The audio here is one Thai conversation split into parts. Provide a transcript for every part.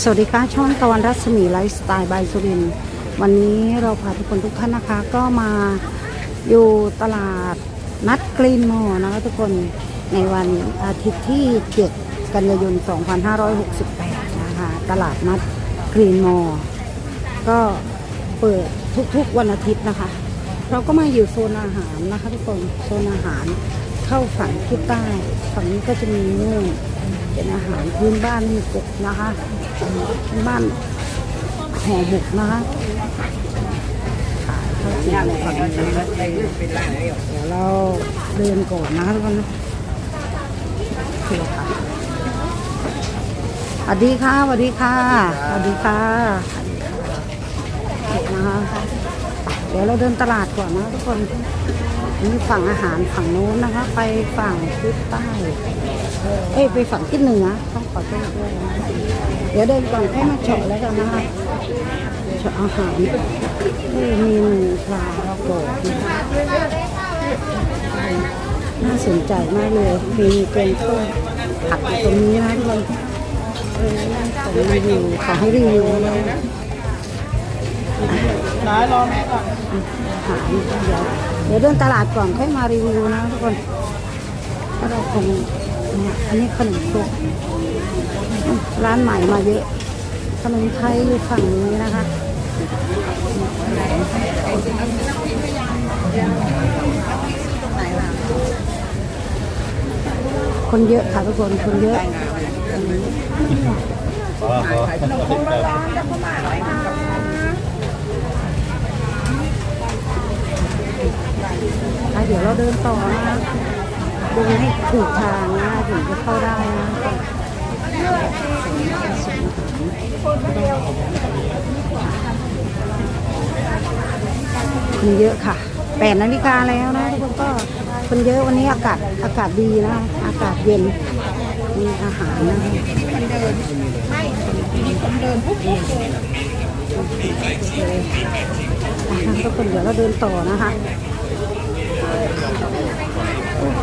สวัสดีค่ะช่องตะวันรัศมีไลฟ์สไตล์บายสุรินวันนี้เราพาทุกคนทุกท่านนะคะ ก็มาอยู่ตลาดนัดกรีนมอลนะคะทุกคนในวันอาทิตย์ที่ 7 กันยายน 2568 นะคะ ตลาดนัดกรีนมอลก็เปิดทุกๆวันอาทิตย์นะคะ เราก็มาอยู่โซนอาหารนะคะทุกคนโซนอาหารเข้าฝั่งทิศใต้ฝั่งนี้ก็จะมีนู่น เป็นอาหารพื้นบ้านมีกบนะคะพื้นบ้านห่อหมกนะคะขายข้าวจี่ฝั่งนี้เดี๋ยวเราเดินก่อนนะทุกคนนะโอเคค่ะสวัสดีค่ะสวัสดีค่ะสวัสดีค่ะนะคะเดี๋ยวเราเดินตลาดก่อนนะทุกคนนี่ฝั่งอาหารฝั่งโน้นนะคะ ไปฝั่งทิศใต้ เอ้ยไปฝั่งทิศเหนือต้องขอโทษด้วยนะเดี๋ยวเดินก่อนให้มาเฉาะแล้วกันนะคะเฉาะอาหารเอ้ยมีหมูปลาแล้วก็น่าสนใจมากเลยมีแกงส้มผักตรงนี้นะทุกคนเออขอรีวิวขอให้รีวิวนะร้ายรอแม่ก่อนหาเดี๋ยวเดี๋ยวเดินตลาดก่อนค่อยมารีวิวนะทุกคนก็เราคงเนี่ย อันนี้ขนมครกร้านใหม่มาเยอะ ขนมไทยอยู่ฝั่งนี้นะคะคนเยอะค่ะทุกคนคนเยอะอะเดี๋ยวเราเดินต่อนะ ดูให้ถูกทางนะถึงจะเข้าได้นะคนเยอะค่ะแปดนาฬิกาแล้วนะทุกคนก็คนเยอะวันนี้อากาศอากาศดีนะอากาศเย็นมีอาหารนะคนเดินไม่คนเดินปุ๊บปุ๊บเลยอะทุกคนเดี๋ยวเราเดินต่อนะคะ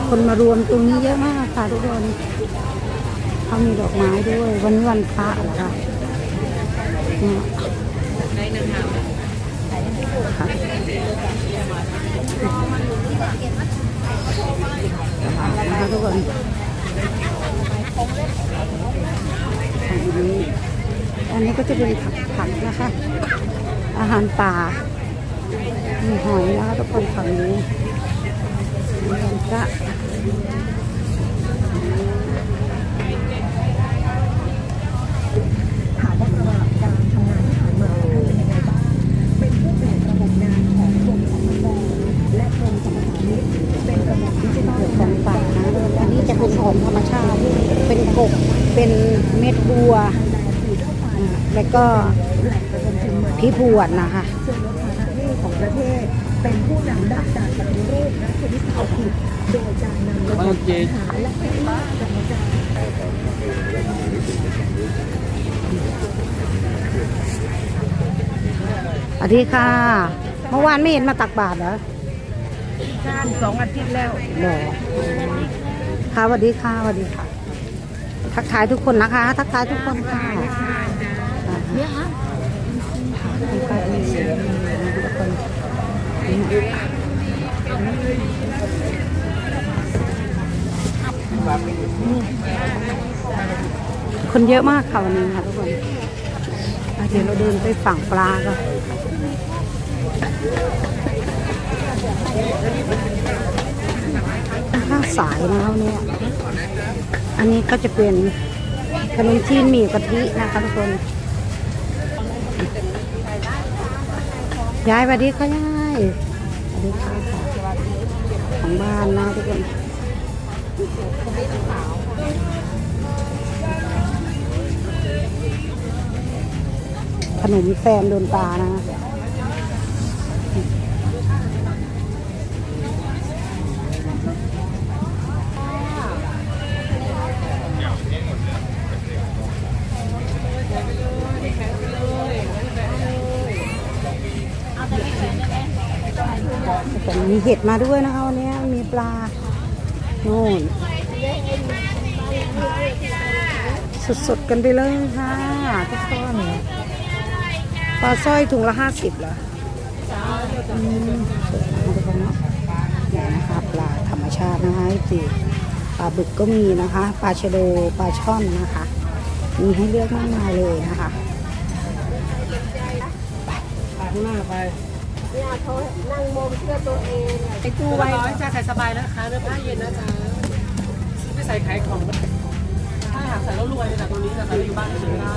คนมารวมตรงนี้เยอะมากค่ะทุกคนเขามีดอกไม้ด้วย วันนี้วันพระเหรอคะเนี่ยค่ะนะคะทุกคนอันนี้ก็จะเป็นผักผักนะคะ อาหารป่ามีหอยนะคะทุกคนฝั่งนี้ พระถามว่าระดับการทำงานที่ผ่านมาเป็นยังไงบ้างเป็นผู้แทนระบบงานของกรมสรรพากรและกรมสรรพสามิตเป็นระบบดิจิทัลเกิดของป่านะอันนี้จะเป็นของธรรมชาติเป็นกบเป็นเม็ดบัว แล้วก็พิพวดนะคะส่วนลดภาระหนี้ของประเทศ เป็นผู้นำด้านการปฏิรูปและภูมิเศรษฐกิจโดยการนำระบบหาและพัฒนากรรมการสวัสดีค่ะ เมื่อวานไม่เห็นมาตักบาตรเหรอการสองอาทิตย์แล้วหรอค่ะสวัสดีค่ะสวัสดีค่ะ ทักทายทุกคนนะคะ ทักทายทุกคนค่ะเนี่ยฮะ คนเยอะมากค่ะวันนี้ค่ะทุกคนเดี๋ยวเราเดินไปฝั่งปลาก็ข้างสายนะคะวันนี้อันนี้ก็จะเป็นขนมจีนหมี่กะทินะคะทุกคนยายสวัสดีค่ะยาย ดูของบ้านนะทุกคนขนมแซมโดนตานะ มีเห็ดมาด้วยนะคะวันนี้มีปลาโน่นสดๆกันไปเลยค่ะทุกต้นปลาสร้อยถุงละห้าสิบเหรออืมสวยนะทุกคนเนาะเนี่ยนะคะปลาธรรมชาตินะคะจีปลาบึกก็มีนะคะ ปลาชะโดปลาช่อนนะคะ มีให้เลือกมากมายเลยนะคะ ไปข้างหน้าไป ไปจูไว้ร้อยจะใส่สบายนะคะเนื้อผ้าเย็นนะจ๊ะไม่ใส่ขายของถ้าหากใส่แล้วรวยจากตรงนี้จะใส่อยู่บ้านเฉยๆได้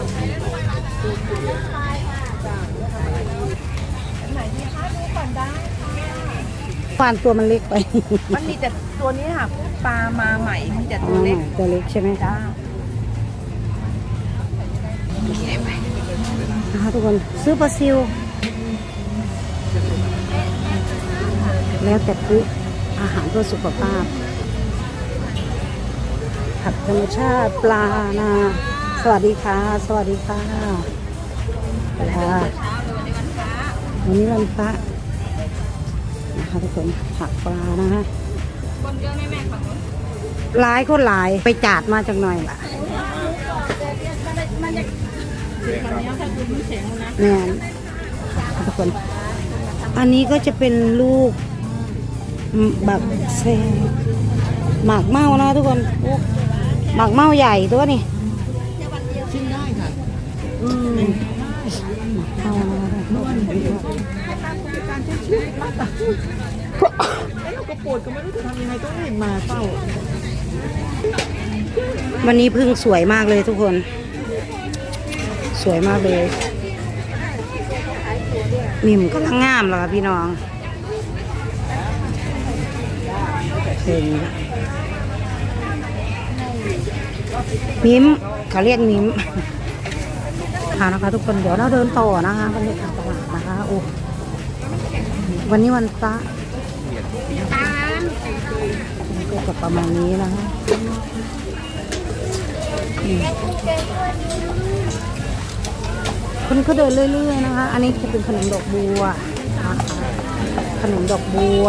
ไหนดีคะดูก่อนได้ฟานตัวมันเล็กไปมันมีแต่ตัวนี้ค่ะปลามาใหม่มีแต่ตัวเล็กตัวเล็กใช่ไหมจ้านะคะทุกคนซื้อปลาซิว แล้วแต่ปุ๊อาหารเพื่อสุขภาพ ผักธรรมชาติปลานาสวัสดีค่ะ สวัสดีค่ะปลาวันนี้วันพระนะคะทุกคนผักปลานะคะหลายคนหลายไปจาดมาจากหน่อยล่ะแน่นทุกคน อันนี้ก็จะเป็นลูก บบเซหมากเมานะทุกคนโอ้หมากเมาใหญ่ตัวนี่ชิมได้ค่ะอืมหมากเมานะแล้วเราก็ปวดก็ไม่รู้จะทำยังไงต้องรีบมาเฝ้าวันนี้พึ่งสวยมากเลยทุกคน สวยมากเลยนิ่มก็ลังงามแล้วค่ะพี่น้องเห็ นมิมเขาเรียกมิมค่ะนะคะ ทุกคนเดี๋ยวเราเดินต่อนะคะบรรยากาศตลาดนะคะโอ้วันนี้วันพระก็จะประมาณนี้นะคะคนก็เดินเรื่อยๆนะคะ อันนี้จะเป็นขนมดอกบัวขนมดอกบัว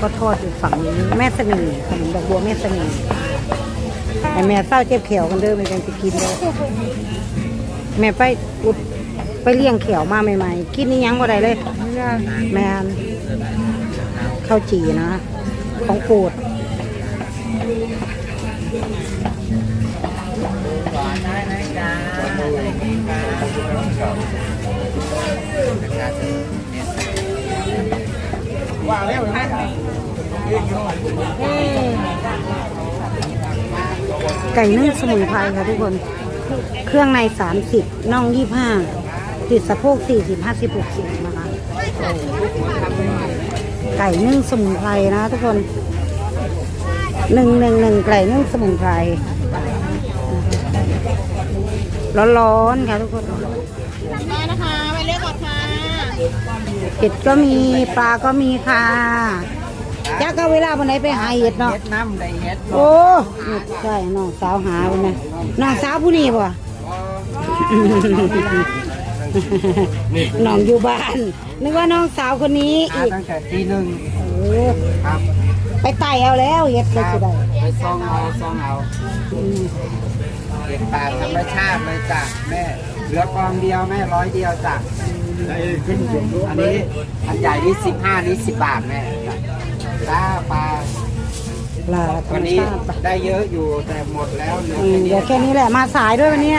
ก็ทอดอยู่ฝั่งนี้ แม่เสน่ห์ขนมดอกบัวแม่เสน่ห์ไอแม่เศร้าเจ็บเขียวกันเด้อไม่กันจะกินเลยแม่ไปอุดไปเลี้ยงเขียวมาใหม่ๆกินนี่ยังก็ได้เลย แมนข้าวจีนะ ของโปรดไไก่นึ่งสมุนไพรค่ะทุกคน เครื่องใน30น่อง25ติดสะโพก40 50 60นะคะ ไก่นึ่งสมุนไพรนะทุกคนหนึ่งหนึ่งหนึ่งไก่นึ่งสมุนไพรร้อนๆค่ะทุกคน ได้นะคะไปเลือกก่อนค่ะ เห็ดก็มีปลาก็มีค่ะจักก็เวลาวันไหนไปหาเห็ดเนาะ เฮ็ดน้ำได้เฮ็ดโอ้ใช่น้องสาวหาวันนะน้องสาวผู้นี้ป่ะน้องอยู่บ้าน นึกว่าน้องสาวคนนี้มาอีกตั้งแต่ตีหนึ่งโอ้ครับไปไต่เอาแล้วเห็ดเลยสิได้ไปซองเอาซองเอาอืมเก็บป่าธรรมชาติเลยจ้ะแม่เหลือกองเดียวแม่ร้อยเดียวจ้ะ อันนี้อันใหญ่นี่สิบห้านี่สิบบาทแม่จ้ะถ้าปลาปลาธรวัรนมนี้ชาติได้เยอะอยู่แต่หมดแล้วเหลืออืมแค่นี้เดี๋ยวแค่นี้แหละมาสายด้วยวันนี้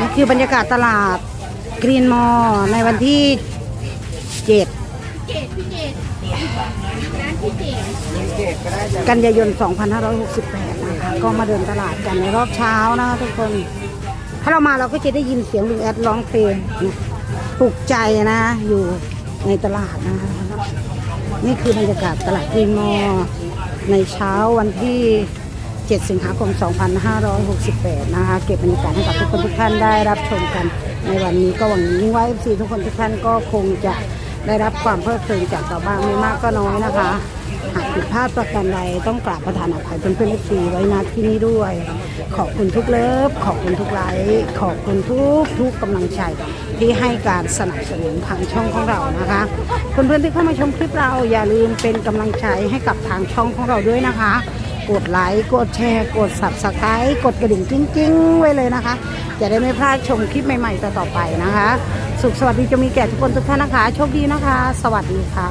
นี่คือบรรยากาศตลาดกรีนมอในวันที่เจ็ดเก็บก็ได้จะกันยายน 2568 นะคะ ก็มาเดินตลาดกันในรอบเช้านะคะทุกคน ถ้าเรามาเราก็จะได้ยินเสียงลุงแอดร้องเพลงปลุกใจนะ อยู่ในตลาดนะคะนี่คือบรรยากาศตลาดกรีนมอ ในเช้าวันที่ 7 สิงหาคม 2568 นะคะ เก็บบรรยากาศให้กับทุกคนทุกท่านได้รับชมกัน ในวันนี้ก็หวังยิ่งว่า FC ทุกคนทุกท่านก็คงจะได้รับความเพลิดเพลินจากเราบ้างไม่มากก็น้อยนะคะ ผิดพลาดประการใดต้องกราบประทานอภัยเพื่อนเพื่อนไว้นะที่นี่ด้วย ขอบคุณทุกเลิฟขอบคุณทุกไลค์ขอบคุณทุกทุกกำลังใจที่ให้การสนับสนุนทางช่องของเรานะคะเพื่อนๆที่เข้ามาชมคลิปเราอย่าลืมเป็นกำลังใจให้กับทางช่องของเราด้วยนะคะกดไลค์กดแชร์ กด subscribe กดกระดิ่งกิ้งๆ ไว้เลยนะคะ จะได้ไม่พลาดชมคลิปใหม่ๆ ต่อๆไปนะคะ สุขสวัสดีจะมีแก่ทุกคนทุกท่านนะคะ โชคดีนะคะ สวัสดีค่ะ